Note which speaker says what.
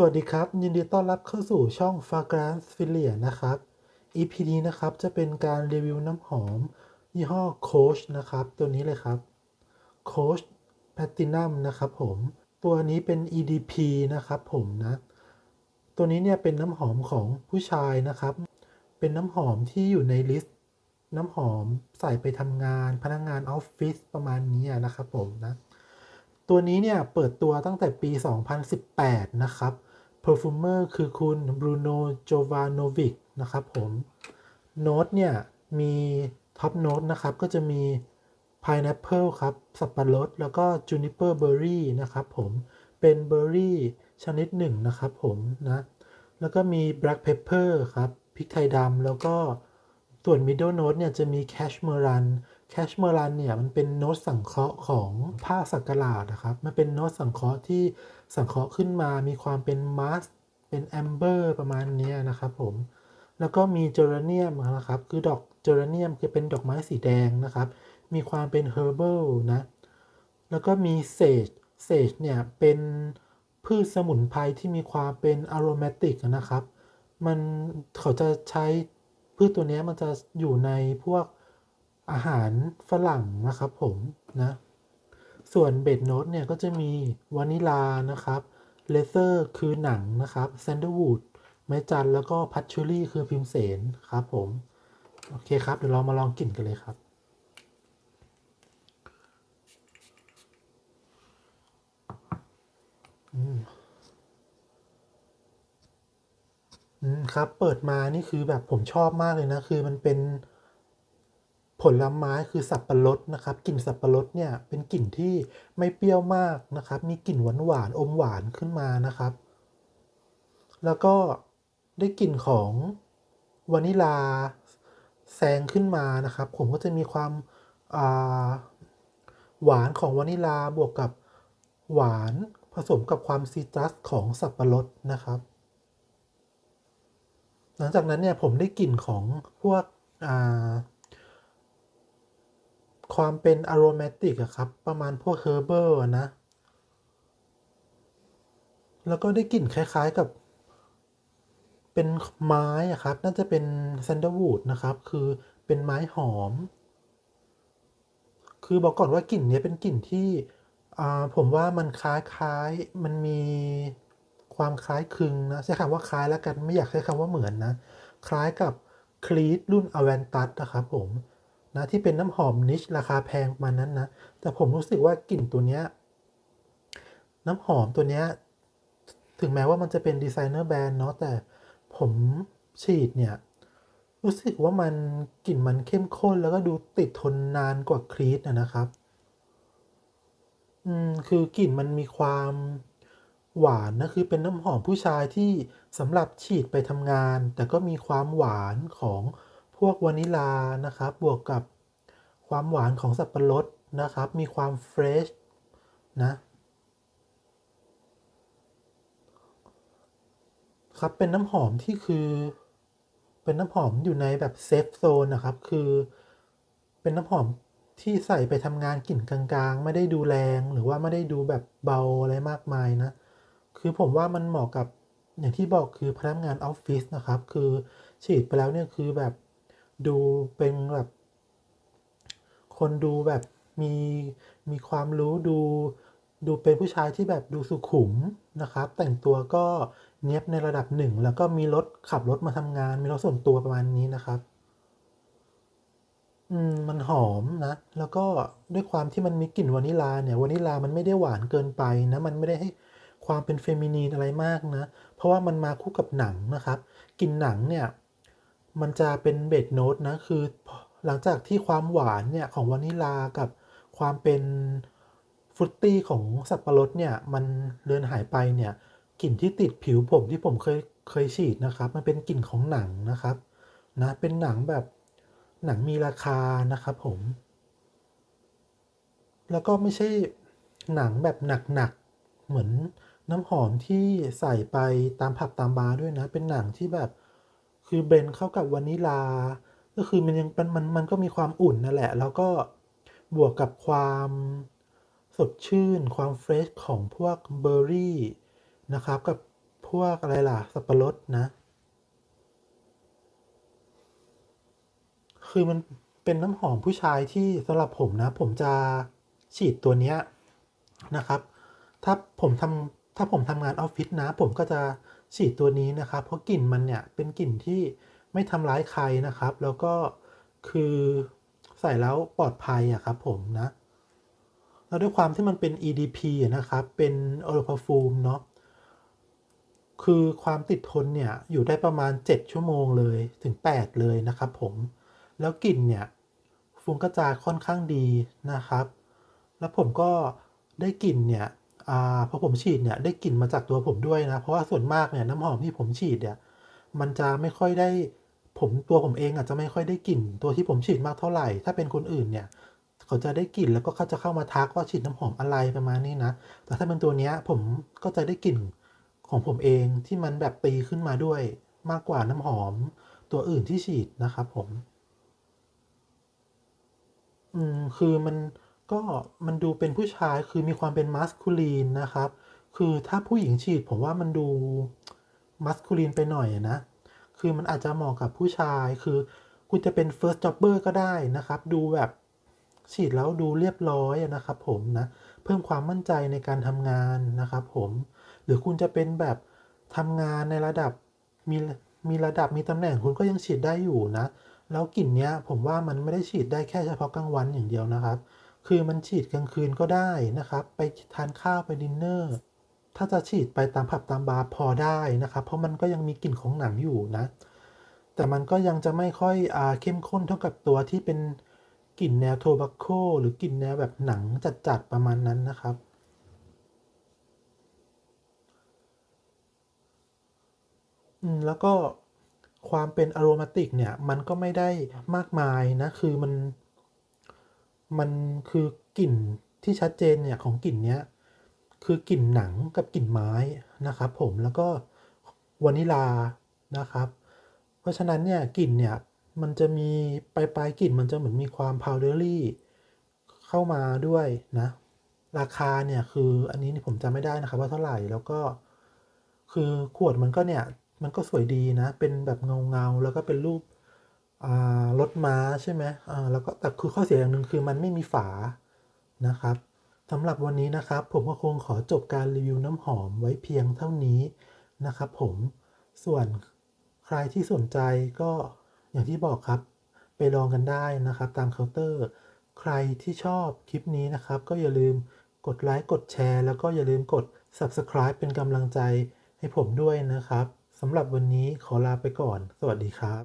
Speaker 1: สวัสดีครับ ยินดีต้อนรับเข้าสู่ช่อง Fragrance f i l i a นะครับ EP นี้นะครับจะเป็นการรีวิวน้ำหอม ยี่ห้อ Coach นะครับ ตัวนี้เลยครับ Coach Platinum นะครับผม ตัวนี้เป็น EDP นะครับผมนะ ตัวนี้เนี่ยเป็นน้ำหอมของผู้ชายนะครับ เป็นน้ำหอมที่อยู่ในลิสต์ น้ำหอมใส่ไปทำงานพนักงานออฟฟิศประมาณนี้นะครับผมนะ ตัวนี้เนี่ยเปิดตัวตั้งแต่ปี 2018 นะครับ Perfumer คือคุณบรูโนโจวานโนวิกนะครับผมโน้ตเนี่ย มีท็อปโน้ตนะครับ ก็จะมี Pineapple ครับ สับปะรด แล้วก็ Juniper Berry นะครับผม เป็นเบอร์รี่ชนิดหนึ่งนะครับผมนะ แล้วก็มี Black Pepper ครับ พริกไทยดำ แล้วก็ส่วน Middle Note เนี่ย จะมี Cashmeran Cashmeran เนี่ยมันเป็นโน้ตสังเคราะห์ของผ้าสักหลาดนะครับ มันเป็นโน้ตสังเคราะห์ที่สังเคราะห์ขึ้นมามีความเป็นมัสเป็นแอมเบอร์ประมาณนี้นะครับผม แล้วก็มีเจอร์เนียมนะครับ คือดอกเจอร์เนียมจะเป็นดอกไม้สีแดงนะครับ มีความเป็นเฮอร์เบิลนะ แล้วก็มีเซจเซจเนี่ยเป็นพืชสมุนไพรที่มีความเป็นอโรมาติกนะครับ มันเขาจะใช้พืชตัวนี้มันจะอยู่ในพวก อาหารฝรั่งนะครับผมนะส่วนเบดโน t เนี่ยก็จะมีวานิลานะครับเลเซอร์คือหนังนะครับแซนเดอร์วูดไม้จันแล้วก็พัชชูรี่คือพิมเสนครับผมโอเคครับเดี๋ยวเรามาลองกลิ่นกันเลยครับ อืมอืมครับ เปิดมานี่คือแบบผมชอบมากเลยนะ คือมันเป็น ผลไม้คือสับปะรดนะครับกลิ่นสับปะรดเนี่ยเป็นกลิ่นที่ไม่เปรี้ยวมากนะครับ มีกลิ่นหวานหวานอมหวานขึ้นมานะครับ แล้วก็ได้กลิ่นของวานิลาแซงขึ้นมานะครับ ผมก็จะมีความหวานของวานิลาบวกกับหวานผสมกับความซีตรัสของสับปะรดนะครับ หลังจากนั้นเนี่ยผมได้กลิ่นของพวก ความเป็นอโรมาติกอะครับ ประมาณพวกเฮอร์เบิลนะ แล้วก็ได้กลิ่นคล้ายๆกับ เป็นไม้อะครับ น่าจะเป็นแซนเดอร์วูดนะครับ คือเป็นไม้หอม คือบอกก่อนว่ากลิ่นนี้เป็นกลิ่นที่ผมว่ามันคล้ายๆมันมีความคล้ายคลึงนะใช้คำว่าคล้ายแล้วกันไม่อยากใช้คำว่าเหมือนนะ คล้ายกับคลีตรุ่นอเวนตัสนะครับผม นะที่เป็นน้ำหอมนิชราคาแพงมานั้นนะ แต่ผมรู้สึกว่ากลิ่นตัวเนี้ยน้ำหอมตัวเนี้ยถึงแม้ว่ามันจะเป็นดีไซเนอร์แบรนด์เนาะแต่ผมฉีดเนี่ย รู้สึกว่ามันกลิ่นมันเข้มข้นแล้วก็ดูติดทนนานกว่าครีสนะครับ อืมคือกลิ่นมันมีความหวานนะคือเป็นน้ำหอมผู้ชายที่สำหรับฉีดไปทำงาน แต่ก็มีความหวานของ พวกวานิลานะครับ บวกกับความหวานของสับปะรดนะครับ มีความเฟรชนะ ครับ เป็นน้ำหอมที่คือ เป็นน้ำหอมอยู่ในแบบเซฟโซนนะครับ คือ เป็นน้ำหอมที่ใส่ไปทำงานกลิ่นกลางๆ ไม่ได้ดูแรงหรือว่าไม่ได้ดูแบบเบาอะไรมากมายนะ คือผมว่ามันเหมาะกับอย่างที่บอกคือพนักงานออฟฟิศนะครับ คือฉีดไปแล้วเนี่ยคือแบบ ดูเป็นแบบ คนดูแบบมีมีความรู้ดูดูเป็นผู้ชายที่แบบดูสุขุมนะครับ แต่งตัวก็เนียบในระดับหนึ่ง แล้วก็มีรถขับรถมาทำงาน มีรถส่วนตัวประมาณนี้นะครับ อืมมันหอมนะ แล้วก็ด้วยความที่มันมีกลิ่นวานิลาเนี่ยวานิลามันไม่ได้หวานเกินไปนะ มันไม่ได้ให้ความเป็นเฟมินีนอะไรมากนะ เพราะว่ามันมาคู่กับหนังนะครับกลิ่นหนังเนี่ย มันจะเป็นเบดโนตนะ คือหลังจากที่ความหวานเนี่ยของวานิลากับความเป็นฟรุตตี้ของสับปะรดเนี่ย มันเลือนหายไปเนี่ยกลิ่นที่ติดผิวผมที่ผมเคยเคยฉีดนะครับ มันเป็นกลิ่นของหนังนะครับนะเป็นหนังแบบหนังมีราคานะครับผม แล้วก็ไม่ใช่หนังแบบหนักๆเหมือนน้ำหอมที่ใส่ไปตามผับตามบาร์ด้วยนะ เป็นหนังที่แบบ คือเบนเข้ากับวานิลา ก็คือมันยังมันมันมันก็มีความอุ่นนั่นแหละ แล้วก็บวกกับความสดชื่น ความเฟรชของพวกเบอร์รี่นะครับ กับพวกอะไรล่ะ สับปะรดนะ คือมันเป็นน้ำหอมผู้ชายที่สำหรับผมนะ ผมจะฉีดตัวเนี้ยนะครับ ถ้าผมทำถ้าผมทำงานออฟฟิศนะ ผมก็จะ ฉีดตัวนี้นะครับ เพราะกลิ่นมันเนี่ยเป็นกลิ่นที่ไม่ทำร้ายใครนะครับ แล้วก็คือใส่แล้วปลอดภัยอะครับผมนะแล้วด้วยความที่มันเป็น EDP นะครับ เป็นอ l ล p าฟูมเนาะ คือความติดทนเนี่ย อยู่ได้ประมาณ 7 ชั่วโมงเลยถึง 8 เลยนะครับผม แล้วกลิ่นเนี่ย ฟุ้งกระจายค่อนข้างดีนะครับ แล้วผมก็ได้กลิ่นเนี่ย พอผมฉีดเนี่ยได้กลิ่นมาจากตัวผมด้วยนะ เพราะว่าส่วนมากเนี่ยน้ำหอมที่ผมฉีดเนี่ยมันจะไม่ค่อยได้ผมตัวผมเองอาจจะไม่ค่อยได้กลิ่นตัวที่ผมฉีดมากเท่าไหร่ ถ้าเป็นคนอื่นเนี่ยเขาจะได้กลิ่นแล้วก็เขาจะเข้ามาทักว่าฉีดน้ำหอมอะไรประมาณนี้นะ แต่ถ้าเป็นตัวเนี้ยผมก็จะได้กลิ่นของผมเองที่มันแบบตีขึ้นมาด้วยมากกว่าน้ำหอมตัวอื่นที่ฉีดนะครับผม อืมคือมัน ก็มันดูเป็นผู้ชายคือมีความเป็นมัสคูลีนนะครับ คือถ้าผู้หญิงฉีดผมว่ามันดูมัสคูลีนไปหน่อยนะ คือมันอาจจะเหมาะกับผู้ชายคือคุณจะเป็น first jobber ก็ได้นะครับ ดูแบบฉีดแล้วดูเรียบร้อยนะครับผมนะ เพิ่มความมั่นใจในการทำงานนะครับผม หรือคุณจะเป็นแบบทำงานในระดับมีมีระดับมีตำแหน่งคุณก็ยังฉีดได้อยู่นะ แล้วกลิ่นเนี้ยผมว่ามันไม่ได้ฉีดได้แค่เฉพาะกลางวันอย่างเดียวนะครับ คือมันฉีดกลางคืนก็ได้นะครับ ไปทานข้าวไปดินเนอร์ ถ้าจะฉีดไปตามผับตามบาร์พอได้นะครับ เพราะมันก็ยังมีกลิ่นของหนังอยู่นะ แต่มันก็ยังจะไม่ค่อยอ่าเข้มข้นเท่ากับตัวที่เป็นกลิ่นแนวโทบัคโคหรือกลิ่นแนวแบบหนังจัดๆประมาณนั้นนะครับอืมแล้วก็ความเป็นอโรมาติกเนี่ย มันก็ไม่ได้มากมายนะ คือมัน มันคือกลิ่นที่ชัดเจนเนี่ยของกลิ่นเนี้ยคือกลิ่นหนังกับกลิ่นไม้นะครับผมแล้วก็วานิลานะครับ เพราะฉะนั้นเนี่ยกลิ่นเนี่ยมันจะมีปลายปลายกลิ่นมันจะเหมือนมีความพาวเดอรี่เข้ามาด้วยนะราคาเนี่ยคืออันนี้ผมจำไม่ได้นะครับว่าเท่าไหร่แล้วก็คือขวดมันก็เนี่ยมันก็สวยดีนะ เป็นแบบเงาเงาแล้วก็เป็นรูป รถม้าใช่ไหมอ่าแล้วก็แต่คือข้อเสียอย่างหนึ่งคือมันไม่มีฝานะครับสำหรับวันนี้นะครับ ผมก็คงขอจบการรีวิวน้ำหอมไว้เพียงเท่านี้นะครับผมส่วนใครที่สนใจก็อย่างที่บอกครับ ไปลองกันได้นะครับ ตามเคาน์เตอร์ ใครที่ชอบคลิปนี้นะครับ ก็อย่าลืมกดไลค์กดแชร์ แล้วก็อย่าลืมกด Subscribe เป็นกำลังใจให้ผมด้วยนะครับสำหรับวันนี้ขอลาไปก่อน สวัสดีครับ